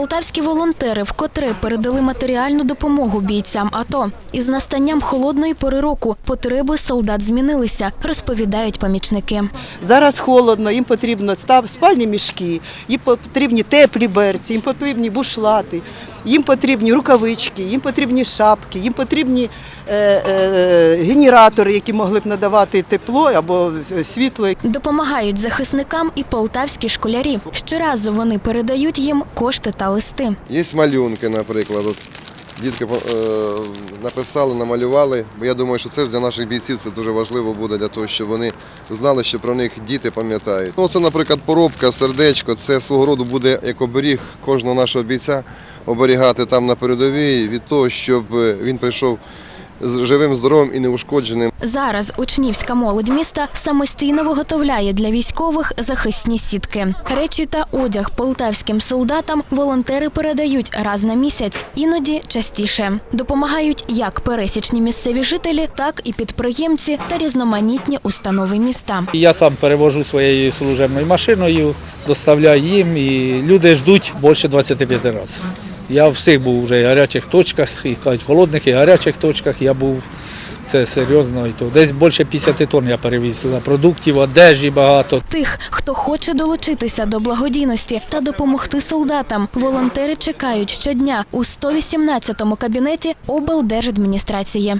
Полтавські волонтери вкотре передали матеріальну допомогу бійцям АТО. Із настанням холодної пори року потреби солдат змінилися, розповідають помічники. Зараз холодно, їм потрібно став- спальні мішки, їм потрібні теплі берці, їм потрібні бушлати, їм потрібні рукавички, їм потрібні шапки, їм потрібні е, е, генератори, які могли б надавати тепло або світло. Допомагають захисникам і полтавські школярі. Щоразу вони передають їм кошти та листи. Є малюнки, наприклад. Дітки е, написали, намалювали. Бо я думаю, що це для наших бійців це дуже важливо буде для того, щоб вони знали, що про них діти пам'ятають. Ну, це, наприклад, поробка, сердечко. Це свого роду буде як оберіг кожного нашого бійця оберігати там на передовій від того, щоб е, він прийшов живим, здоровим і неушкодженим. Зараз учнівська молодь міста самостійно виготовляє для військових захисні сітки. Речі та одяг полтавським солдатам волонтери передають раз на місяць, іноді частіше. Допомагають як пересічні місцеві жителі, так і підприємці та різноманітні установи міста. Я сам перевожу своєю служебною машиною, доставляю їм, і люди ждуть більше 25 разів. Я всіх був вже і гарячих точках, і холодних, і гарячих точках. Я був це серйозно. І то десь більше 50 тонн я перевізла продуктів, одежі багато. Тих, хто хоче долучитися до благодійності та допомогти солдатам, волонтери чекають щодня у 118-му кабінеті облдержадміністрації.